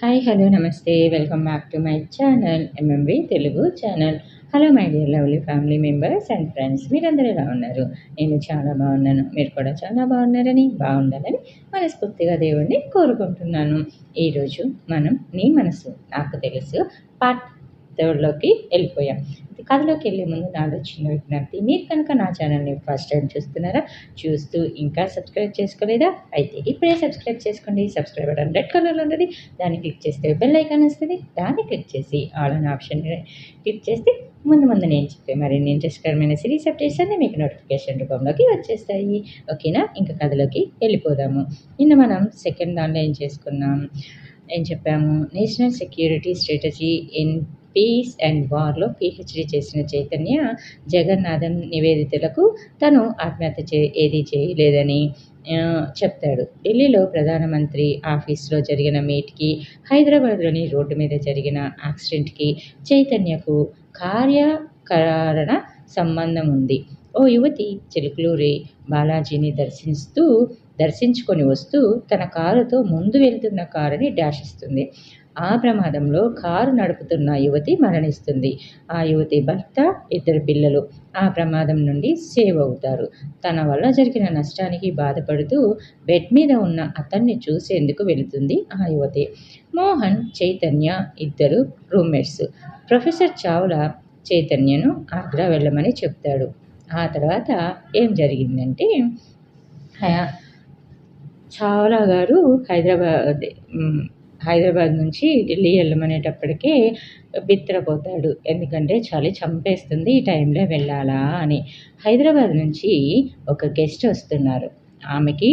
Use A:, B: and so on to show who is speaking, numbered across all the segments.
A: Hi hello నమస్తే. Welcome back to my channel MMV Telugu channel hello my dear lovely family members and friends మీరందరూ ఎలా ఉన్నారు? నేను చాలా బాగున్నాను. మీరు కూడా చాలా బాగున్నారని బాగుండాలని మనస్ఫూర్తిగా దేవుణ్ణి కోరుకుంటున్నాను. ఈరోజు మనం నీ మనసు నాకు తెలుసు పార్ట్ థర్డ్లోకి వెళ్ళిపోయాం. కథలోకి వెళ్ళే ముందు నాలో చిన్న విజ్ఞప్తి. మీరు కనుక నా ఛానల్ని ఫస్ట్ టైం చూస్తున్నారా చూస్తూ ఇంకా సబ్స్క్రైబ్ చేసుకోలేదా? అయితే ఇప్పుడే సబ్స్క్రైబ్ చేసుకోండి. సబ్స్క్రైబ్ బటన్ రెడ్ కలర్లో ఉంటుంది. దాన్ని క్లిక్ చేస్తే బెల్ ఐకాన్ వస్తుంది. దాన్ని క్లిక్ చేసి ఆల్ అనే ఆప్షన్ క్లిక్ చేస్తే ముందు ముందు నేను చెప్పే మరిన్ని ఇంట్రెస్ట్కరమైన సిరీస్ అప్డేట్స్ అన్నీ మీకు నోటిఫికేషన్ రూపంలోకి వచ్చేస్తాయి. ఓకేనా? ఇంకా కథలోకి వెళ్ళిపోదాము. నిన్న మనం సెకండ్ దానిలో ఏం చేసుకున్నాం? ఏం చెప్పాము? National security strategy in peace and వార్లో PhD చేసిన చైతన్య జగన్నాథన్ నివేదితులకు తను ఆత్మహత్య చే ఏది చేయలేదని చెప్తాడు. ఢిల్లీలో ప్రధానమంత్రి ఆఫీస్లో జరిగిన మీట్కి హైదరాబాద్లోని రోడ్డు మీద జరిగిన యాక్సిడెంట్కి చైతన్యకు కార్యకారణ సంబంధం ఉంది. ఓ యువతి చిలుకలూరి బాలాజీని దర్శిస్తూ దర్శించుకొని వస్తూ తన కారుతో ముందు వెళ్తున్న కారుని డాషిస్తుంది. ఆ ప్రమాదంలో కారు నడుపుతున్న యువతి మరణిస్తుంది. ఆ యువతి భర్త ఇద్దరు పిల్లలు ఆ ప్రమాదం నుండి సేవ్ అవుతారు. తన వల్ల జరిగిన నష్టానికి బాధపడుతూ బెడ్ మీద ఉన్న అతన్ని చూసేందుకు వెళుతుంది ఆ యువతి. మోహన్ చైతన్య ఇద్దరు రూమ్మేట్స్. ప్రొఫెసర్ చావ్లా చైతన్యను ఆగ్రా వెళ్ళమని చెప్తాడు. ఆ తర్వాత ఏం జరిగిందంటే చావ్లా గారు హైదరాబాద్ హైదరాబాద్ నుంచి ఢిల్లీ వెళ్ళమనేటప్పటికే బిత్తరపోతాడు ఎందుకంటే చలి చంపేస్తుంది ఈ టైంలో వెళ్ళాలా అని. హైదరాబాద్ నుంచి ఒక గెస్ట్ వస్తున్నారు. ఆమెకి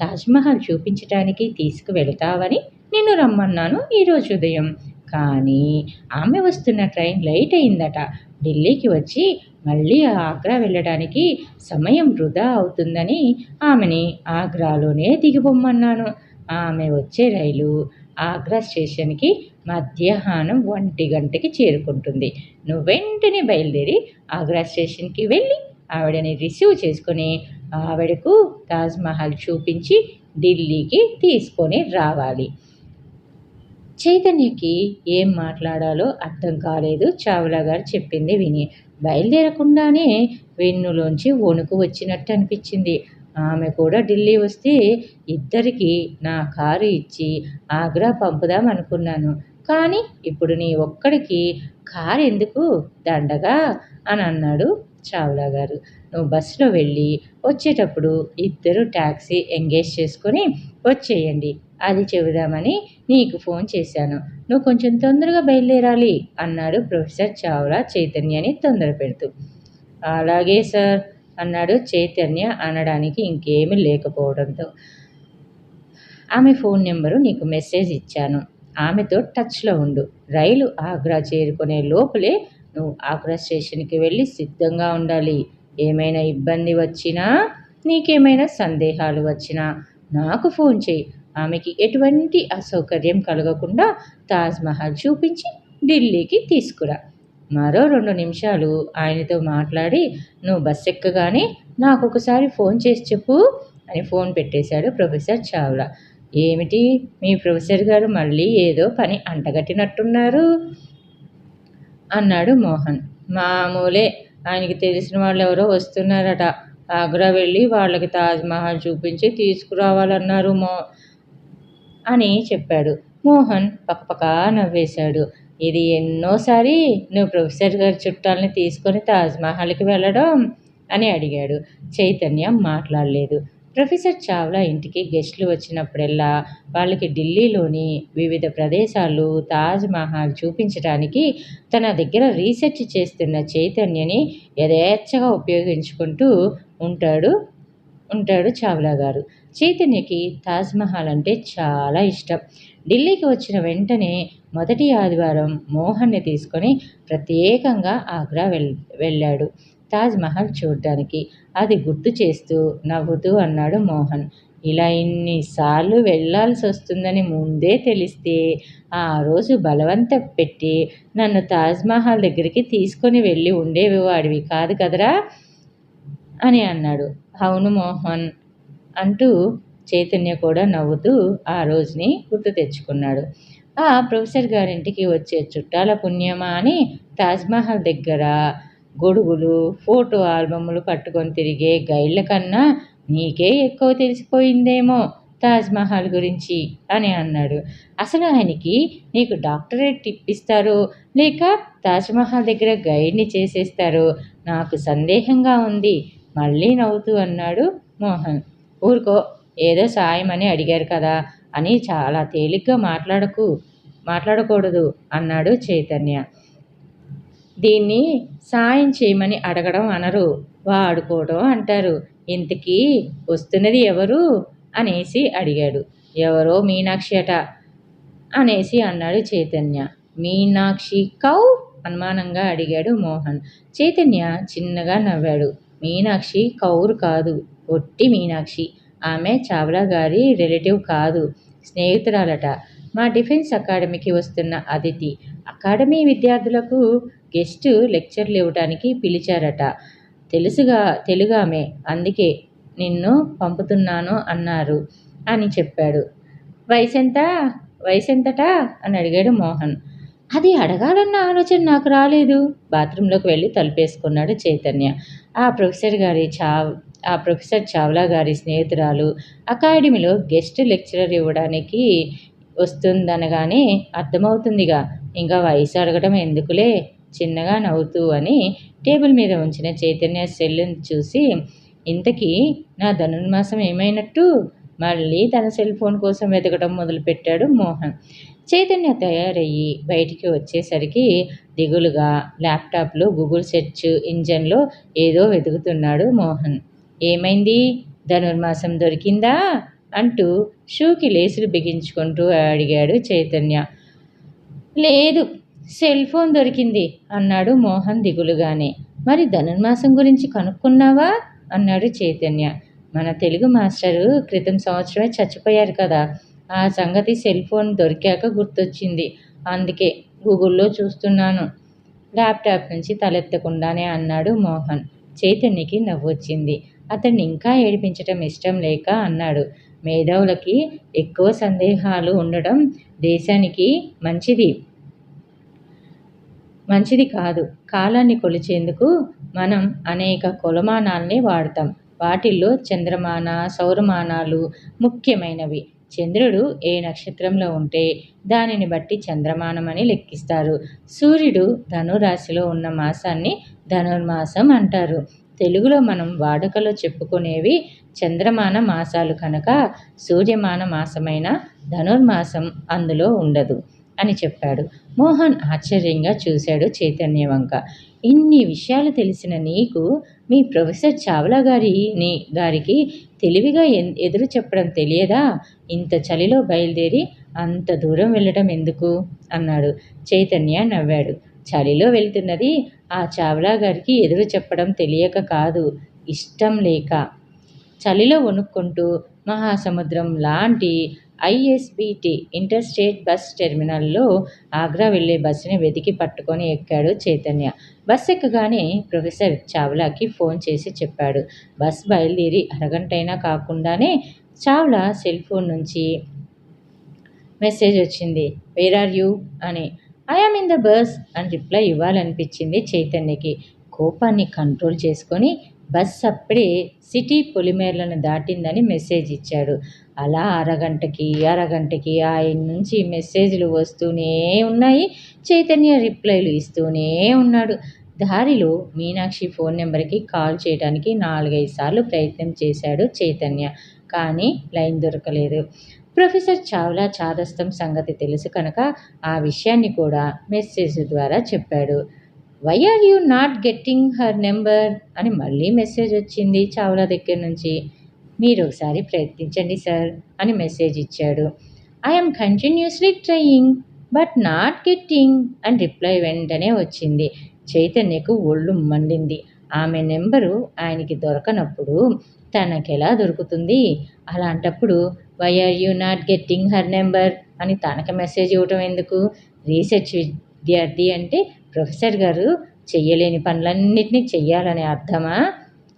A: తాజ్మహల్ చూపించడానికి తీసుకువెళ్తావని నిన్ను రమ్మన్నాను ఈరోజు ఉదయం. కానీ ఆమె వస్తున్న ట్రైన్ లేట్ అయిందట. ఢిల్లీకి వచ్చి మళ్ళీ ఆగ్రా వెళ్ళడానికి సమయం వృధా అవుతుందని ఆమెని ఆగ్రాలోనే దిగిపోమ్మన్నాను. ఆమె వచ్చే రైలు ఆగ్రా స్టేషన్కి మధ్యాహ్నం ఒంటి గంటకి చేరుకుంటుంది. నువ్వు వెంటనే బయలుదేరి ఆగ్రా స్టేషన్కి వెళ్ళి ఆవిడని రిసీవ్ చేసుకొని ఆవిడకు తాజ్మహల్ చూపించి ఢిల్లీకి తీసుకొని రావాలి. చైతన్యకి ఏం మాట్లాడాలో అర్థం కాలేదు. చావ్లా గారు చెప్పింది విని బయలుదేరకుండానే వెన్నులోంచి వణుకు వచ్చినట్టు అనిపించింది. ఆమె కూడా ఢిల్లీ వస్తే ఇద్దరికి నా కారు ఇచ్చి ఆగ్రా పంపుదాం అనుకున్నాను. కానీ ఇప్పుడు నీ ఒక్కడికి కారు ఎందుకు దండగా? అని అన్నాడు చావ్లా గారు. నువ్వు బస్సులో వెళ్ళి వచ్చేటప్పుడు ఇద్దరు ట్యాక్సీ ఎంగేజ్ చేసుకొని వచ్చేయండి. అది చెబుదామని నీకు ఫోన్ చేశాను. నువ్వు కొంచెం తొందరగా బయలుదేరాలి అన్నాడు ప్రొఫెసర్ చావ్లా చైతన్యని తొందర పెడుతూ అలాగే సార్ అన్నాడు చైతన్య అనడానికి ఇంకేమీ లేకపోవడంతో. ఆమె ఫోన్ నెంబరు నీకు మెసేజ్ ఇచ్చాను. ఆమెతో టచ్లో ఉండు. రైలు ఆగ్రా చేరుకునే లోపలే నువ్వు ఆగ్రా స్టేషన్కి వెళ్ళి సిద్ధంగా ఉండాలి. ఏమైనా ఇబ్బంది వచ్చినా నీకేమైనా సందేహాలు వచ్చినా నాకు ఫోన్ చేయి. ఆమెకి ఎటువంటి అసౌకర్యం కలగకుండా తాజ్మహల్ చూపించి ఢిల్లీకి తీసుకురా. మరో రెండు నిమిషాలు ఆయనతో మాట్లాడి నువ్వు బస్ ఎక్కగానే నాకు ఒకసారి ఫోన్ చేసి చెప్పు అని ఫోన్ పెట్టేశాడు ప్రొఫెసర్ చావ్లా. ఏమిటి? మీ ప్రొఫెసర్ గారు మళ్ళీ ఏదో పని అంటగట్టినట్టున్నారు అన్నాడు మోహన్. మామూలే ఆయనకి తెలిసిన వాళ్ళు ఎవరో వస్తున్నారట. ఆగ్రా వెళ్ళి వాళ్ళకి తాజ్మహల్ చూపించి తీసుకురావాలన్నారు మో అని చెప్పాడు. మోహన్ పక్కపక్క నవ్వేశాడు. ఇది ఎన్నోసారి నువ్వు ప్రొఫెసర్ గారి చుట్టాలని తీసుకొని తాజ్మహల్కి వెళ్ళడం అని అడిగాడు. చైతన్య మాట్లాడలేదు. ప్రొఫెసర్ చావ్లా ఇంటికి గెస్ట్లు వచ్చినప్పుడల్లా వాళ్ళకి ఢిల్లీలోని వివిధ ప్రదేశాలు తాజ్మహల్ చూపించడానికి తన దగ్గర రీసెర్చ్ చేస్తున్న చైతన్యని యథేచ్ఛగా ఉపయోగించుకుంటూ ఉంటాడు ఉంటాడు చావ్లా గారు. చైతన్యకి తాజ్మహల్ అంటే చాలా ఇష్టం. ఢిల్లీకి వచ్చిన వెంటనే మొదటి ఆదివారం మోహన్ని తీసుకొని ప్రత్యేకంగా ఆగ్రా వెళ్ వెళ్ళాడు తాజ్మహల్ చూడ్డానికి. అది గుర్తు చేస్తూ నవ్వుతూ అన్నాడు మోహన్. ఇలా ఇన్నిసార్లు వెళ్ళాల్సి వస్తుందని ముందే తెలిస్తే ఆ రోజు బలవంత పెట్టి నన్ను తాజ్మహల్ దగ్గరికి తీసుకొని వెళ్ళి ఉండేవి వాడివి కాదు కదరా? అని అన్నాడు. అవును మోహన్ అంటూ చైతన్య కూడా నవ్వుతూ ఆ రోజుని గుర్తు తెచ్చుకున్నాడు. ఆ ప్రొఫెసర్ గారింటికి వచ్చే చుట్టాల పుణ్యమా అని తాజ్మహల్ దగ్గర గొడుగులు ఫోటో ఆల్బములు పట్టుకొని తిరిగే గైడ్ల కన్నా నీకే ఎక్కువ తెలిసిపోయిందేమో తాజ్మహల్ గురించి అని అన్నాడు. అసలు ఆయనకి నీకు డాక్టరేట్ ఇప్పిస్తారో లేక తాజ్మహల్ దగ్గర గైడ్ని చేసేస్తారు నాకు సందేహంగా ఉంది. మళ్ళీ నవ్వుతూ అన్నాడు మోహన్. ఊరుకో. ఏదో సాయం అని అడిగారు కదా అని చాలా తేలిగ్గా మాట్లాడకు మాట్లాడకూడదు అన్నాడు చైతన్య. దీన్ని సాయం చేయమని అడగడం అనరు వాడుకోవడం అంటారు. ఇంతకీ వస్తున్నది ఎవరు? అనేసి అడిగాడు. ఎవరో మీనాక్షి అట అనేసి అన్నాడు చైతన్య. మీనాక్షి కౌ? అనుమానంగా అడిగాడు మోహన్. చైతన్య చిన్నగా నవ్వాడు. మీనాక్షి కౌరు కాదు ఒట్టి మీనాక్షి. ఆమె చావ్లా గారి రిలేటివ్ కాదు స్నేహితురాలట. మా డిఫెన్స్ అకాడమీకి వస్తున్న అదితి అకాడమీ విద్యార్థులకు గెస్ట్ లెక్చర్లు ఇవ్వడానికి పిలిచారట. తెలుసుగా తెలుగామే అందుకే నిన్ను పంపుతున్నాను అన్నారు అని చెప్పాడు. వయసెంత? వయసెంతటా? అని అడిగాడు మోహన్. అది అడగాలన్న ఆలోచన నాకు రాలేదు. బాత్రూంలోకి వెళ్ళి తలుపేసుకున్నాడు చైతన్య. ఆ ప్రొఫెసర్ గారి చావ్ ఆ ప్రొఫెసర్ చావ్లా గారి స్నేహితురాలు. అకాడమీలో గెస్ట్ లెక్చరర్ ఇవ్వడానికి వస్తుందనగానే అర్థమవుతుందిగా. ఇంకా వయసు అడగడం ఎందుకులే? చిన్నగా నవ్వుతూ అని టేబుల్ మీద ఉంచిన చైతన్య సెల్లుని చూసి ఇంతకీ నా ధనుర్మాసం ఏమైనట్టు? మళ్ళీ తన సెల్ ఫోన్ కోసం వెతకడం మొదలుపెట్టాడు మోహన్. చైతన్య తయారయ్యి బయటికి వచ్చేసరికి దిగులుగా ల్యాప్టాప్లో గూగుల్ సెర్చ్ ఇంజన్లో ఏదో వెతుకుతున్నాడు మోహన్. ఏమైంది? ధనుర్మాసం దొరికిందా? అంటూ షూకి లేసులు బిగించుకుంటూ అడిగాడు చైతన్య. లేదు సెల్ ఫోన్ దొరికింది అన్నాడు మోహన్ దిగులుగానే. మరి ధనుర్మాసం గురించి కనుక్కున్నావా? అన్నాడు చైతన్య. మన తెలుగు మాస్టరు క్రితం సంవత్సరమే చచ్చిపోయారు కదా. ఆ సంగతి సెల్ ఫోన్ దొరికాక గుర్తొచ్చింది. అందుకే గూగుల్లో చూస్తున్నాను. ల్యాప్టాప్ నుంచి తలెత్తకుండానే అన్నాడు మోహన్. చైతన్యకి నవ్వొచ్చింది. అతన్ని ఇంకా ఏడిపించటం ఇష్టం లేక అన్నాడు. మేధావులకి ఎక్కువ సందేహాలు ఉండడం దేశానికి మంచిది. మంచిది కాదు. కాలాన్ని కొలిచేందుకు మనం అనేక కొలమానాల్ని వాడతాం. వాటిల్లో చంద్రమాన సౌరమానాలు ముఖ్యమైనవి. చంద్రుడు ఏ నక్షత్రంలో ఉంటే దానిని బట్టి చంద్రమానమని లెక్కిస్తారు. సూర్యుడు ధనురాశిలో ఉన్న మాసాన్ని ధనుర్మాసం అంటారు. తెలుగులో మనం వాడుకలో చెప్పుకునేవి చంద్రమాన మాసాలు కనుక సూర్యమాన మాసమైన ధనుర్మాసం అందులో ఉండదు అని చెప్పాడు. మోహన్ ఆశ్చర్యంగా చూశాడు చైతన్య వంక ఇన్ని విషయాలు తెలిసిన నీకు మీ ప్రొఫెసర్ చావ్లా గారిని గారికి తెలివిగా ఎన్- ఎదురు చెప్పడం తెలియదా? ఇంత చలిలో బయలుదేరి అంత దూరం వెళ్ళడం ఎందుకు? అన్నాడు. చైతన్య నవ్వాడు. చలిలో వెళ్తున్నది. ఆ చావ్లా గారికి ఎదురు చెప్పడం తెలియక కాదు. ఇష్టం లేక. చలిలో వణుక్కుంటూ మహాసముద్రం లాంటి ఐఎస్బిటి ఇంటర్ స్టేట్ బస్ టెర్మినల్లో ఆగ్రా వెళ్ళే బస్సుని వెతికి పట్టుకొని ఎక్కాడు చైతన్య. బస్ ఎక్కగానే ప్రొఫెసర్ చావ్లాకి ఫోన్ చేసి చెప్పాడు. బస్ బయలుదేరి అరగంటైనా కాకుండానే చావ్లా సెల్ ఫోన్ నుంచి మెసేజ్ వచ్చింది. Where are you? అని. I am in the bus అని రిప్లై ఇవ్వాలనిపించింది చైతన్యకి. కోపాన్ని కంట్రోల్ చేసుకొని బస్ అప్పుడే సిటీ పొలిమేర్లను దాటిందని మెసేజ్ ఇచ్చాడు. అలా అరగంటకి అరగంటకి ఆయన నుంచి మెసేజ్లు వస్తూనే ఉన్నాయి. చైతన్య రిప్లైలు ఇస్తూనే ఉన్నాడు. దారిలో మీనాక్షి ఫోన్ నెంబర్కి కాల్ చేయడానికి నాలుగైదు సార్లు ప్రయత్నం చేశాడు చైతన్య. కానీ లైన్ దొరకలేదు. ప్రొఫెసర్ చావ్లా చాదస్తం సంగతి తెలుసు కనుక ఆ విషయాన్ని కూడా మెసేజ్ ద్వారా చెప్పాడు. Why are you not getting her number అని మళ్ళీ మెసేజ్ వచ్చింది చావ్లా దగ్గర నుంచి. మీరు ఒకసారి ప్రయత్నించండి సార్ అని మెసేజ్ ఇచ్చాడు. I'm continuously trying but not getting అని రిప్లై వెంటనే వచ్చింది. చైతన్యకు ఒళ్ళు మండింది. ఆమె నెంబరు ఆయనకి దొరకనప్పుడు తనకెలా దొరుకుతుంది? అలాంటప్పుడు why are you not getting her number అని తనకి మెసేజ్ ఇవ్వటం ఎందుకు? రీసెర్చ్ విద్యార్థి అంటే ప్రొఫెసర్ గారు చెయ్యలేని పనులన్నిటినీ చెయ్యాలనే అర్థమా?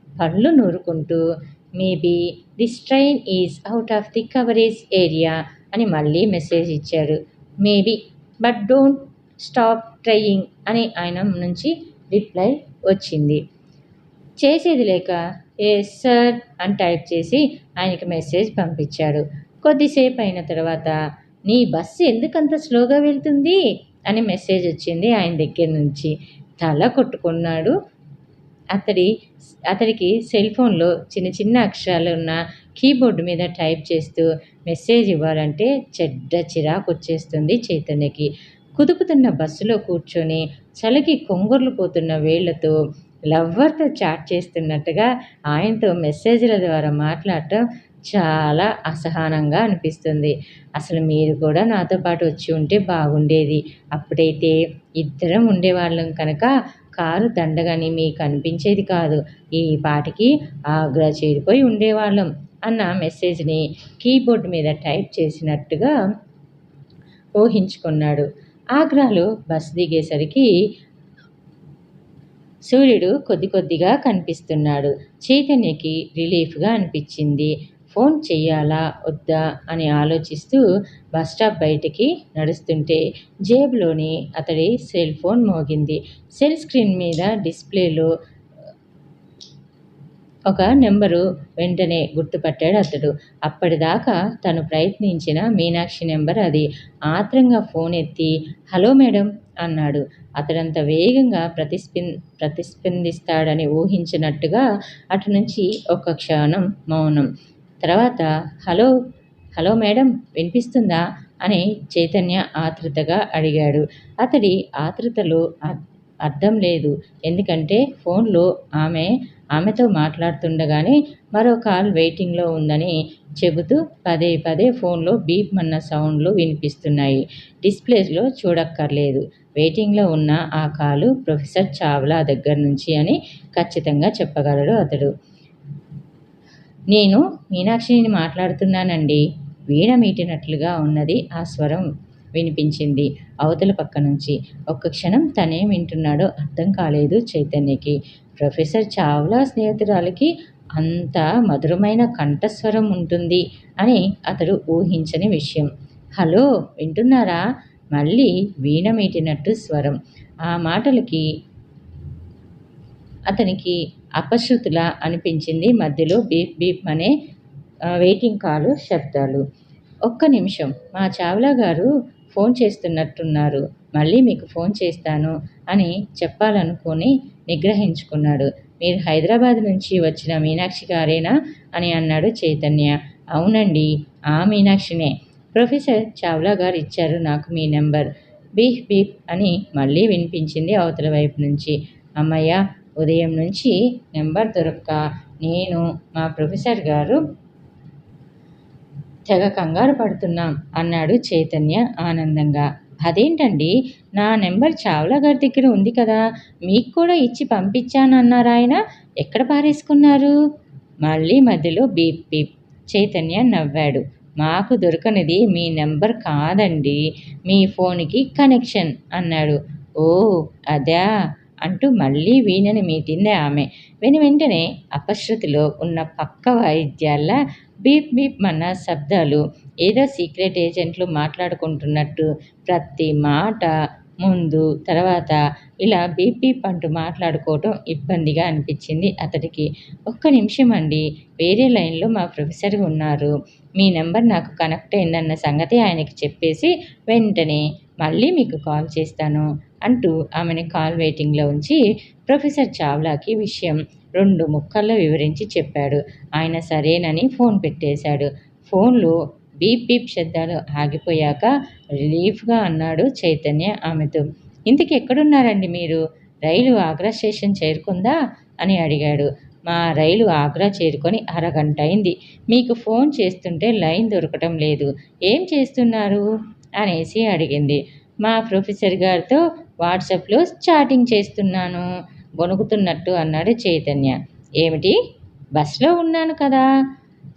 A: పళ్ళు నూరుకుంటూ maybe this train is out of the coverage area అని మళ్ళీ మెసేజ్ ఇచ్చారు maybe but don't stop trying అని ఆయన నుంచి రిప్లై వచ్చింది. చేసేది లేక ఎస్ సార్ అని టైప్ చేసి ఆయనకి మెసేజ్ పంపించాడు. కొద్దిసేపు అయిన తర్వాత నీ బస్సు ఎందుకంత స్లోగా వెళ్తుంది? అని మెసేజ్ వచ్చింది ఆయన దగ్గర నుంచి. తల కొట్టుకున్నాడు. అతడి అతడికి సెల్ ఫోన్లో చిన్న చిన్న అక్షరాలు ఉన్న కీబోర్డు మీద టైప్ చేస్తూ మెసేజ్ ఇవ్వాలంటే చెడ్డ చిరాకు వచ్చేస్తుంది చైతన్యకి. కుదుపుతున్న బస్సులో కూర్చొని చలికి కొంగుర్లు పోతున్న వేళ్ళతో లవ్వర్తో చాట్ చేస్తున్నట్టుగా ఆయనతో మెసేజ్ల ద్వారా మాట్లాడటం చాలా అసహనంగా అనిపిస్తుంది. అసలు మీరు కూడా నాతో పాటు వచ్చి ఉంటే బాగుండేది. అప్పుడైతే ఇద్దరం ఉండేవాళ్ళం కనుక కారు దండగని మీకు అనిపించేది కాదు. ఈ పాటికి ఆగ్రా చేరిపోయి ఉండేవాళ్ళం అన్న మెసేజ్ని కీబోర్డ్ మీద టైప్ చేసినట్టుగా ఊహించుకున్నాడు. ఆగ్రాలో బస్ దిగేసరికి సూర్యుడు కొద్ది కొద్దిగా కనిపిస్తున్నాడు. చైతన్యకి రిలీఫ్గా అనిపించింది. ఫోన్ చెయ్యాలా వద్దా? అని ఆలోచిస్తూ బస్ స్టాప్ బయటికి నడుస్తుంటే జేబులోని అతడి సెల్ ఫోన్ మోగింది. సెల్ స్క్రీన్ మీద డిస్ప్లేలో ఒక నెంబరు వెంటనే గుర్తుపట్టాడు అతడు. అప్పటిదాకా తను ప్రయత్నించిన మీనాక్షి నెంబర్ అది. ఆత్రంగా ఫోన్ ఎత్తి హలో మేడం అన్నాడు. అతడంత వేగంగా ప్రతిస్పిన్ ప్రతిస్పందిస్తాడని ఊహించినట్టుగా అటు నుంచి ఒక క్షణం మౌనం. తర్వాత హలో హలో మేడం వినిపిస్తుందా? అని చైతన్య ఆతృతగా అడిగాడు. అతడి ఆతృతలో అర్థం లేదు. ఎందుకంటే ఫోన్లో ఆమె ఆమెతో మాట్లాడుతుండగానే మరో కాల్ వెయిటింగ్లో ఉందని చెబుతూ పదే పదే ఫోన్లో బీప్ అన్న సౌండ్లు వినిపిస్తున్నాయి. డిస్ప్లేస్లో చూడక్కర్లేదు. వెయిటింగ్లో ఉన్న ఆ కాలు ప్రొఫెసర్ చావ్లా దగ్గర నుంచి అని ఖచ్చితంగా చెప్పగలడు అతడు. నేను మీనాక్షిని మాట్లాడుతున్నానండి. వీణ మీటినట్లుగా ఉన్నది ఆ స్వరం వినిపించింది అవతల పక్క నుంచి. ఒక్క క్షణం తనేం వింటున్నాడో అర్థం కాలేదు చైతన్యకి. ప్రొఫెసర్ చావ్లా స్నేహితురాలకి అంత మధురమైన కంఠస్వరం ఉంటుంది అని అతడు ఊహించని విషయం. హలో వింటున్నారా? మళ్ళీ వీణమీటినట్టు స్వరం. ఆ మాటలకి అతనికి అపశృతులా అనిపించింది. మధ్యలో బీప్ బీప్ అనే వెయిటింగ్ కాలు శబ్దాలు. ఒక్క నిమిషం. మా చావ్లా గారు ఫోన్ చేస్తున్నట్టున్నారు. మళ్ళీ మీకు ఫోన్ చేస్తాను అని చెప్పాలనుకొని నిగ్రహించుకున్నాడు. మీరు హైదరాబాద్ నుంచి వచ్చిన మీనాక్షి గారేనా అని అన్నాడు చైతన్య. అవునండి ఆ మీనాక్షినే. ప్రొఫెసర్ చావ్లా గారు ఇచ్చారు నాకు మీ నెంబర్. బీఫ్ బీప్ అని మళ్ళీ వినిపించింది అవతల వైపు నుంచి. అమ్మయ్య ఉదయం నుంచి నెంబర్ దొరక్క. నేను మా ప్రొఫెసర్ గారు తెగ కంగారు పడుతున్నాం అన్నాడు చైతన్య ఆనందంగా. అదేంటండి? నా నెంబర్ చావ్లా గారి దగ్గర ఉంది కదా. మీకు కూడా ఇచ్చి పంపించానన్నారు ఆయన. ఎక్కడ పారేసుకున్నారు? మళ్ళీ మధ్యలో బీప్ బీప్. చైతన్య నవ్వాడు. మాకు దొరకనిది మీ నెంబర్ కాదండి మీ ఫోన్కి కనెక్షన్ అన్నాడు. ఓ అదా? అంటూ మళ్ళీ వీణని మీటింది ఆమె. విని వెంటనే అపశృతిలో ఉన్న పక్క వాయిద్యాల బీప్ బీప్ మన శబ్దాలు ఏదో సీక్రెట్ ఏజెంట్లు మాట్లాడుకుంటున్నట్టు ప్రతి మాట ముందు తర్వాత ఇలా బీపీ బీప్ అంటూ మాట్లాడుకోవటం ఇబ్బందిగా అనిపించింది అతడికి. ఒక్క నిమిషం అండి వేరే లైన్లో మా ప్రొఫెసర్ ఉన్నారు. మీ నెంబర్ నాకు కనెక్ట్ అయిందన్న సంగతి ఆయనకి చెప్పేసి వెంటనే మళ్ళీ మీకు కాల్ చేస్తాను అంటూ ఆమెను కాల్ వెయిటింగ్లో ఉంచి ప్రొఫెసర్ చావ్లాకి విషయం రెండు ముక్కల్లో వివరించి చెప్పాడు. ఆయన సరేనని ఫోన్ పెట్టేశాడు. ఫోన్లో బీప్ బీప్ శబ్దాలు ఆగిపోయాక రిలీఫ్గా అన్నాడు చైతన్య ఆమెతో. ఇంతకు ఎక్కడున్నారండి మీరు? రైలు ఆగ్రా స్టేషన్ చేరుకుందా? అని అడిగాడు. మా రైలు ఆగ్రా చేరుకొని అరగంట అయింది. మీకు ఫోన్ చేస్తుంటే లైన్ దొరకటం లేదు. ఏం చేస్తున్నారు? అనేసి అడిగింది. మా ప్రొఫెసర్ గారితో వాట్సాప్లో చాటింగ్ చేస్తున్నాను గొనుగుతున్నట్టు అన్నాడు చైతన్య. ఏమిటి? బస్లో ఉన్నాను కదా?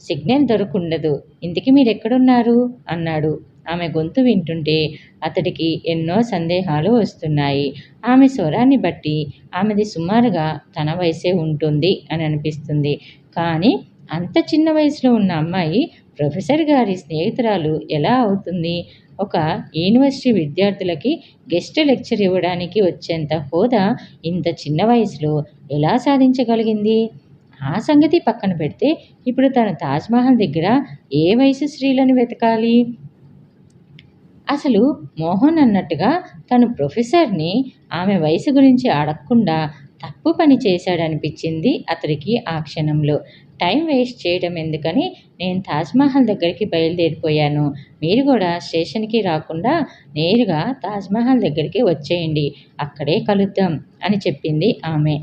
A: సిగ్నల్ దొరకుండదు. ఇంతకీ మీరు ఎక్కడున్నారు అన్నాడు. ఆమె గొంతు వింటుంటే అతడికి ఎన్నో సందేహాలు వస్తున్నాయి. ఆమె స్వరాన్ని బట్టి ఆమెది సుమారుగా తన వయసే ఉంటుంది అని అనిపిస్తుంది. కానీ అంత చిన్న వయసులో ఉన్న అమ్మాయి ప్రొఫెసర్ గారి స్నేహితురాలు ఎలా అవుతుంది? ఒక యూనివర్సిటీ విద్యార్థులకి గెస్ట్ లెక్చర్ ఇవ్వడానికి వచ్చేంత హోదా ఇంత చిన్న వయసులో ఎలా సాధించగలిగింది? ఆ సంగతి పక్కన పెడితే ఇప్పుడు తన తాజ్మహల్ దగ్గర ఏ వయసు స్త్రీలను వెతకాలి? అసలు మోహన్ అన్నట్టుగా తను ప్రొఫెసర్ని ఆమె వయసు గురించి అడగకుండా తప్పు పని చేశాడనిపించింది అతడికి ఆ క్షణంలో. టైం వేస్ట్ చేయడం ఎందుకని నేను తాజ్మహల్ దగ్గరికి బయలుదేరిపోయాను. మీరు కూడా స్టేషన్కి రాకుండా నేరుగా తాజ్మహల్ దగ్గరికి వచ్చేయండి. అక్కడే కలుద్దాం అని చెప్పింది ఆమె.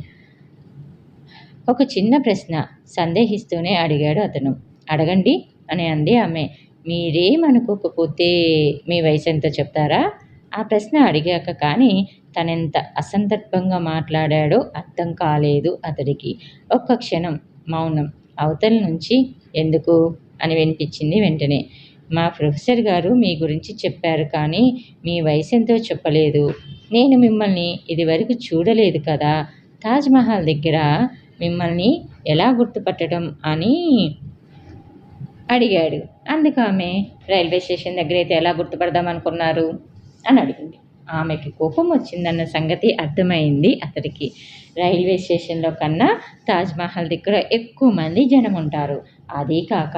A: ఒక చిన్న ప్రశ్న సందేహిస్తూనే అడిగాడు అతను. అడగండి అని అంది ఆమె. మీరేమనుకోకపోతే మీ వయసు ఎంతో చెప్తారా? ఆ ప్రశ్న అడిగాక కానీ తనెంత అసందర్భంగా మాట్లాడాడో అర్థం కాలేదు అతడికి. ఒక్క క్షణం మౌనం. అవతల నుంచి ఎందుకు? అని వినిపించింది వెంటనే. మా ప్రొఫెసర్ గారు మీ గురించి చెప్పారు కానీ మీ వయసు ఎంతో చెప్పలేదు. నేను మిమ్మల్ని ఇదివరకు చూడలేదు కదా. తాజ్మహల్ దగ్గర మిమ్మల్ని ఎలా గుర్తుపట్టడం అని అడిగాడు. అందుకు ఆమె రైల్వే స్టేషన్ దగ్గర అయితే ఎలా గుర్తుపడదాం అనుకున్నారు అని అడిగింది. ఆమెకి కోపం వచ్చిందన్న సంగతి అర్థమైంది అతడికి. రైల్వే స్టేషన్లో కన్నా తాజ్మహల్ దగ్గర ఎక్కువ మంది జనం ఉంటారు. అదీ కాక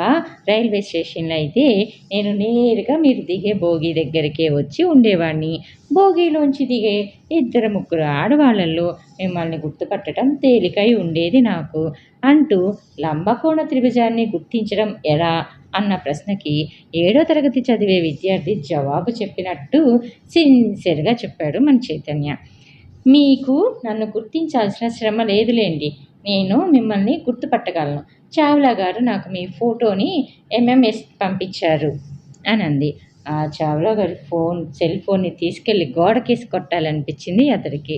A: రైల్వే స్టేషన్లో అయితే నేను నేరుగా మీరు దిగే భోగి దగ్గరికే వచ్చి ఉండేవాడిని. భోగిలోంచి దిగే ఇద్దరు ముగ్గురు ఆడవాళ్ళల్లో మిమ్మల్ని గుర్తుపట్టడం తేలికై ఉండేది నాకు. అంటూ లంబకోణ త్రిభుజాన్ని గుర్తించడం ఎలా? అన్న ప్రశ్నకి ఏడో తరగతి చదివే విద్యార్థి జవాబు చెప్పినట్టు సిన్సియర్గా చెప్పాడు మన చైతన్య. మీకు నన్ను గుర్తించాల్సిన శ్రమ లేదులేండి. నేను మిమ్మల్ని గుర్తుపట్టగలను. చావ్లా గారు నాకు మీ ఫోటోని ఎంఎంఎస్ పంపించారు అని అంది ఆ చావ్లా గారి ఫోన్ సెల్ ఫోన్ని తీసుకెళ్ళి గోడకేసి కొట్టాలనిపించింది అతడికి.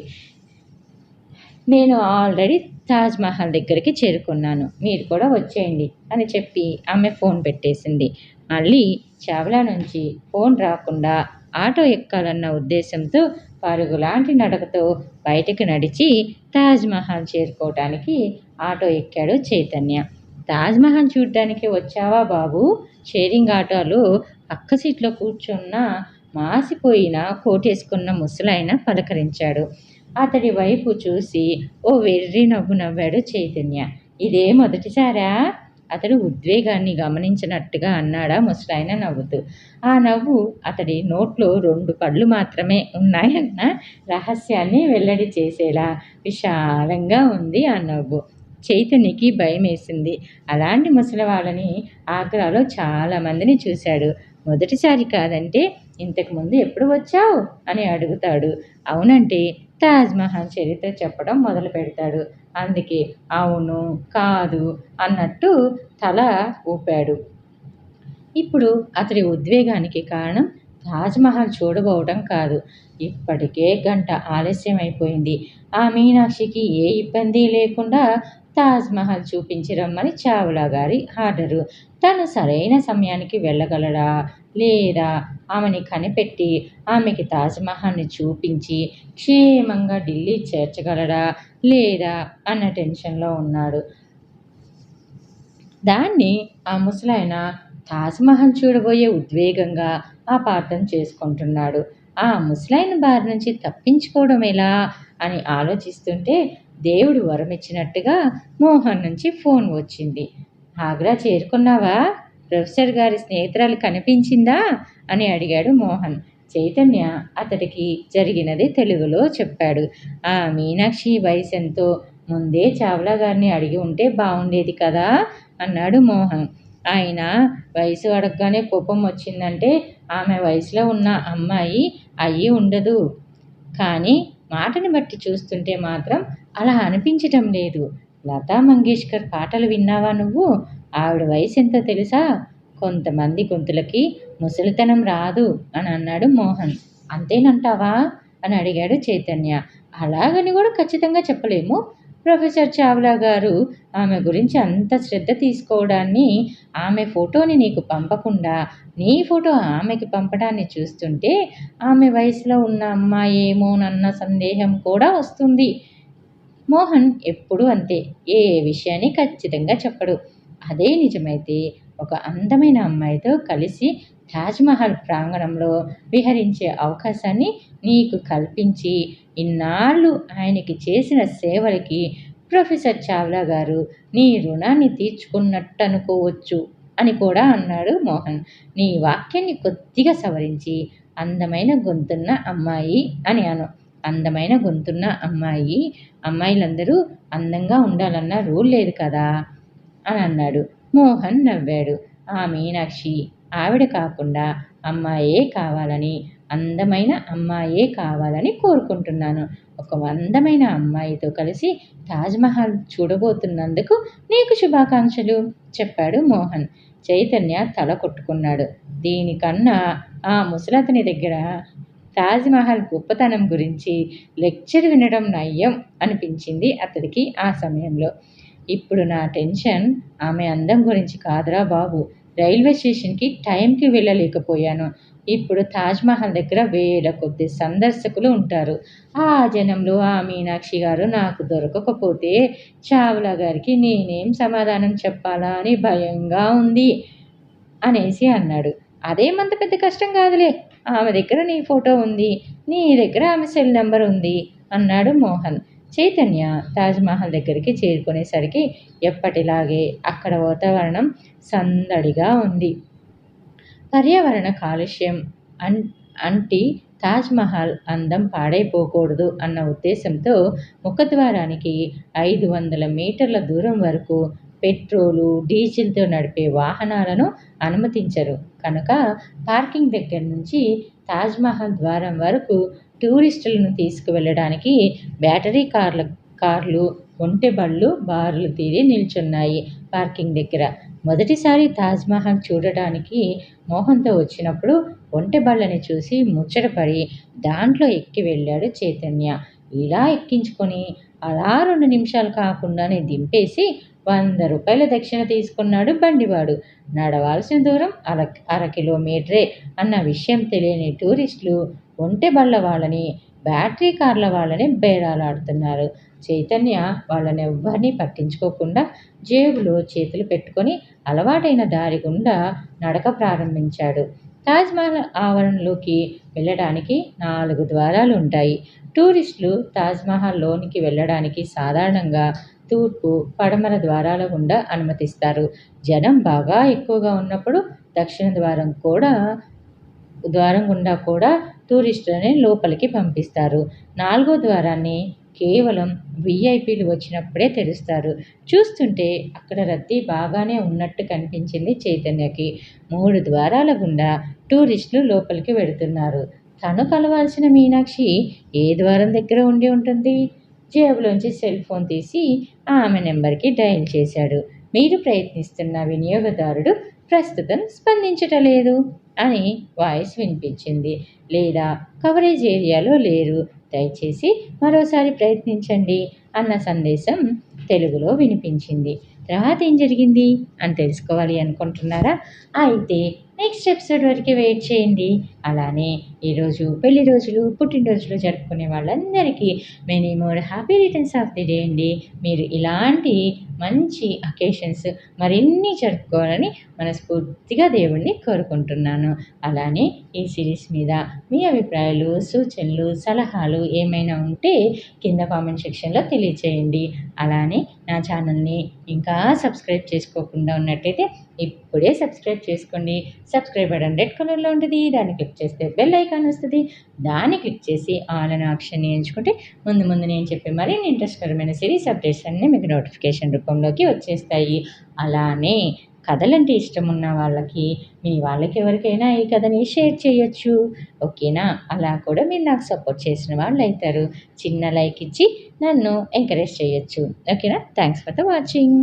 A: నేను ఆల్రెడీ తాజ్మహల్ దగ్గరికి చేరుకున్నాను. మీరు కూడా వచ్చేయండి అని చెప్పి ఆమె ఫోన్ పెట్టేసింది. మళ్ళీ చావ్లా నుంచి ఫోన్ రాకుండా ఆటో ఎక్కాలన్న ఉద్దేశంతో పరుగులాంటి నడకతో బయటకు నడిచి తాజ్మహల్ చేరుకోవటానికి ఆటో ఎక్కాడు చైతన్య. తాజ్మహల్ చూడ్డానికి వచ్చావా బాబు? షేరింగ్ ఆటోలో పక్క సీట్లో కూర్చున్న మాసిపోయిన కోటేసుకున్న ముసలాయన పలకరించాడు. అతడి వైపు చూసి ఓ వెర్రి నవ్వు నవ్వాడు చైతన్య. ఇదే మొదటిసారా? అతడు ఉద్వేగాన్ని గమనించినట్టుగా అన్నాడా ముసలాయన నవ్వుతూ. ఆ నవ్వు అతడి నోట్లో రెండు పళ్ళు మాత్రమే ఉన్నాయన్న రహస్యాన్ని వెల్లడి చేసేలా విశాలంగా ఉంది ఆ నవ్వు. చైతన్యకి భయం వేసింది అలాంటి ముసలి వాళ్ళని ఆగ్రాలో చాలామందిని చూశాడు. మొదటిసారి కాదంటే ఇంతకుముందు ఎప్పుడు వచ్చావు? అని అడుగుతాడు. అవునంటే తాజ్మహల్ చరిత్ర చెప్పడం మొదలు పెడతాడు అందుకే అవును కాదు అన్నట్టు తల ఊపాడు. ఇప్పుడు అతడి ఉద్వేగానికి కారణం తాజ్మహల్ చూడబోవడం కాదు. ఇప్పటికే గంట ఆలస్యం అయిపోయింది ఆ మీనాక్షికి ఏ ఇబ్బంది లేకుండా తాజ్మహల్ చూపించి రమ్మని చావ్లా గారి ఆర్డరు. తను సరైన సమయానికి వెళ్ళగలడా? లేదా ఆమెని కనిపెట్టి ఆమెకి తాజ్మహల్ని చూపించి క్షేమంగా ఢిల్లీ చేర్చగలడా లేదా అన్న టెన్షన్లో ఉన్నాడు. దాన్ని ఆ ముసలాయన తాజ్మహల్ చూడబోయే ఉద్వేగంగా అపార్థం చేసుకుంటున్నాడు. ఆ ముసలాయన బారి నుంచి తప్పించుకోవడం ఎలా అని ఆలోచిస్తుంటే దేవుడు వరమిచ్చినట్టుగా మోహన్ నుంచి ఫోన్ వచ్చింది. ఆగ్రా చేరుకున్నావా? ప్రొఫెసర్ గారి స్నేహితురాలు కనిపించిందా అని అడిగాడు మోహన్. చైతన్య అతడికి జరిగినది తెలుగులో చెప్పాడు. ఆ మీనాక్షి వయసు ఎంతో ముందే చావ్లా గారిని అడిగి ఉంటే బాగుండేది కదా అన్నాడు మోహన్. ఆయన వయసు అడగగానే కోపం వచ్చిందంటే ఆమె వయసులో ఉన్న అమ్మాయి అయ్యి ఉండదు. కానీ మాటని బట్టి చూస్తుంటే మాత్రం అలా అనిపించటం లేదు. లతా మంగేష్కర్ పాటలు విన్నావా నువ్వు? ఆవిడ వయసు ఎంతో తెలుసా? కొంతమంది గొంతులకి ముసలితనం రాదు అని అన్నాడు మోహన్. అంతేనంటావా? అని అడిగాడు చైతన్య. అలాగని కూడా ఖచ్చితంగా చెప్పలేము. ప్రొఫెసర్ చావ్లా గారు ఆమె గురించి అంత శ్రద్ధ తీసుకోవడాన్ని ఆమె ఫోటోని నీకు పంపకుండా నీ ఫోటో ఆమెకి పంపడాన్ని చూస్తుంటే ఆమె వయసులో ఉన్న అమ్మాయేమోనన్న సందేహం కూడా వస్తుంది. మోహన్ ఎప్పుడూ అంతే. ఏ విషయాన్ని ఖచ్చితంగా చెప్పడు. అదే నిజమైతే ఒక అందమైన అమ్మాయితో కలిసి తాజ్మహల్ ప్రాంగణంలో విహరించే అవకాశాన్ని నీకు కల్పించి ఇన్నాళ్ళు ఆయనకి చేసిన సేవలకి ప్రొఫెసర్ చావ్లా గారు నీ రుణాన్ని తీర్చుకున్నట్టు అనుకోవచ్చు అని కూడా అన్నాడు మోహన్. నీ వాక్యాన్ని కొద్దిగా సవరించి అందమైన గొంతున్న అమ్మాయి అని అను. అందమైన గొంతున్న అమ్మాయి? అమ్మాయిలందరూ అందంగా ఉండాలన్న రూల్ లేదు కదా? అని అన్నాడు. మోహన్ నవ్వాడు. ఆ మీనాక్షి ఆవిడ కాకుండా అమ్మాయే కావాలని అందమైన అమ్మాయే కావాలని కోరుకుంటున్నాను. ఒక అందమైన అమ్మాయితో కలిసి తాజ్మహల్ చూడబోతున్నందుకు నీకు శుభాకాంక్షలు చెప్పాడు మోహన్. చైతన్య తల కొట్టుకున్నాడు. దీనికన్నా ఆ ముసలతని దగ్గర తాజ్మహల్ గొప్పతనం గురించి లెక్చర్ వినడం నయ్యం అనిపించింది అతడికి ఆ సమయంలో. ఇప్పుడు నా టెన్షన్ ఆమె అందం గురించి కాదురా బాబు. రైల్వే స్టేషన్కి టైంకి వెళ్ళలేకపోయాను. ఇప్పుడు తాజ్మహల్ దగ్గర వేల కొద్ది సందర్శకులు ఉంటారు. ఆ జనంలో ఆ మీనాక్షి గారు నాకు దొరకకపోతే చావులా గారికి నేనేం సమాధానం చెప్పాలా అని భయంగా ఉంది అనేసి అన్నాడు. అదేమంత పెద్ద కష్టం కాదులే. ఆమె దగ్గర నీ ఫోటో ఉంది. నీ దగ్గర ఆమె సెల్ నెంబర్ ఉంది అన్నాడు మోహన్. చైతన్య తాజ్మహల్ దగ్గరికి చేరుకునేసరికి ఎప్పటిలాగే అక్కడ వాతావరణం సందడిగా ఉంది. పర్యావరణ కాలుష్యం అన్ అంటి తాజ్మహల్ అందం పాడైపోకూడదు అన్న ఉద్దేశంతో ముఖద్వారానికి ఐదు వందల మీటర్ల దూరం వరకు పెట్రోలు డీజిల్తో నడిపే వాహనాలను అనుమతించరు. కనుక పార్కింగ్ దగ్గర నుంచి తాజ్మహల్ ద్వారం వరకు టూరిస్టులను తీసుకువెళ్ళడానికి బ్యాటరీ కార్ల కార్లు ఒంటె బళ్ళు బార్లు తీరి నిల్చున్నాయి పార్కింగ్ దగ్గర. మొదటిసారి తాజ్మహల్ చూడడానికి మోహన్తో వచ్చినప్పుడు ఒంటె బళ్ళని చూసి ముచ్చటపడి దాంట్లో ఎక్కి వెళ్ళాడు చైతన్య. ఇలా ఎక్కించుకొని అలా రెండు నిమిషాలు కాకుండానే దింపేసి వంద రూపాయల దక్షిణ తీసుకున్నాడు బండివాడు. నడవాల్సిన దూరం అర అర కిలోమీటరే అన్న విషయం తెలియని టూరిస్టులు ఒంటె బళ్ళ వాళ్ళని బ్యాటరీ కార్ల వాళ్ళని బేరాలాడుతున్నారు. చైతన్య వాళ్ళని ఎవ్వరినీ పట్టించుకోకుండా జేబులో చేతులు పెట్టుకొని అలవాటైన దారి గుండా నడక ప్రారంభించాడు. తాజ్మహల్ ఆవరణలోకి వెళ్ళడానికి నాలుగు ద్వారాలు ఉంటాయి టూరిస్టులు తాజ్మహల్ లోనికి వెళ్ళడానికి సాధారణంగా తూర్పు పడమర ద్వారాల గుండా అనుమతిస్తారు. జనం బాగా ఎక్కువగా ఉన్నప్పుడు దక్షిణ ద్వారం కూడా ద్వారం గుండా కూడా టూరిస్టులని లోపలికి పంపిస్తారు. నాలుగో ద్వారాన్ని కేవలం విఐపీలు వచ్చినప్పుడే తెరుస్తారు. చూస్తుంటే అక్కడ రద్దీ బాగానే ఉన్నట్టు కనిపించింది చైతన్యకి. మూడు ద్వారాల గుండా టూరిస్టులు లోపలికి వెడుతున్నారు. తను కలవాల్సిన మీనాక్షి ఏ ద్వారం దగ్గర ఉండి ఉంటుంది? జేబులోంచి సెల్ ఫోన్ తీసి ఆమె నెంబర్కి డయల్ చేశాడు. మీరు ప్రయత్నిస్తున్న వినియోగదారుడు ప్రస్తుతం స్పందించటలేదు అని వాయిస్ వినిపించింది. లేదా కవరేజ్ ఏరియాలో లేరు. దయచేసి మరోసారి ప్రయత్నించండి అన్న సందేశం తెలుగులో వినిపించింది. తర్వాత ఏం జరిగింది? అని తెలుసుకోవాలి అనుకుంటున్నారా? అయితే నెక్స్ట్ ఎపిసోడ్ వరకు వెయిట్ చేయండి. అలానే ఈరోజు పెళ్ళి రోజులు పుట్టినరోజులు జరుపుకునే వాళ్ళందరికీ many more happy returns of the day అండి. మీరు ఇలాంటి మంచి అకేషన్స్ మరిన్ని జరుపుకోవాలని మనస్ఫూర్తిగా దేవుణ్ణి కోరుకుంటున్నాను. అలానే ఈ సిరీస్ మీద మీ అభిప్రాయాలు సూచనలు సలహాలు ఏమైనా ఉంటే కింద కామెంట్ సెక్షన్లో తెలియచేయండి. అలానే నా ఛానల్ని ఇంకా సబ్స్క్రైబ్ చేసుకోకుండా ఉన్నట్టయితే ఇప్పుడే సబ్స్క్రైబ్ చేసుకోండి. సబ్స్క్రైబ్ బటన్ రెడ్ కలర్లో ఉంటుంది. దాన్ని క్లిక్ చేస్తే బెల్ ఐకాన్ వస్తుంది. దాన్ని క్లిక్ చేసి ఆల్ అనే ఆప్షన్ని ఎంచుకుంటే ముందు ముందు నేను చెప్పే మరిన్ని ఇంట్రెస్ట్కరమైన సిరీస్ అప్డేట్స్ అన్నీ మీకు నోటిఫికేషన్ రూపంలోకి వచ్చేస్తాయి. అలానే కథలంటే ఇష్టం ఉన్న వాళ్ళకి మీ వాళ్ళకి ఎవరికైనా ఈ కథని షేర్ చేయొచ్చు. ఓకేనా? అలా కూడా మీరు నాకు సపోర్ట్ చేసిన వాళ్ళు అవుతారు చిన్న లైక్ ఇచ్చి నన్ను ఎంకరేజ్ చేయొచ్చు. ఓకేనా? Thanks for the watching.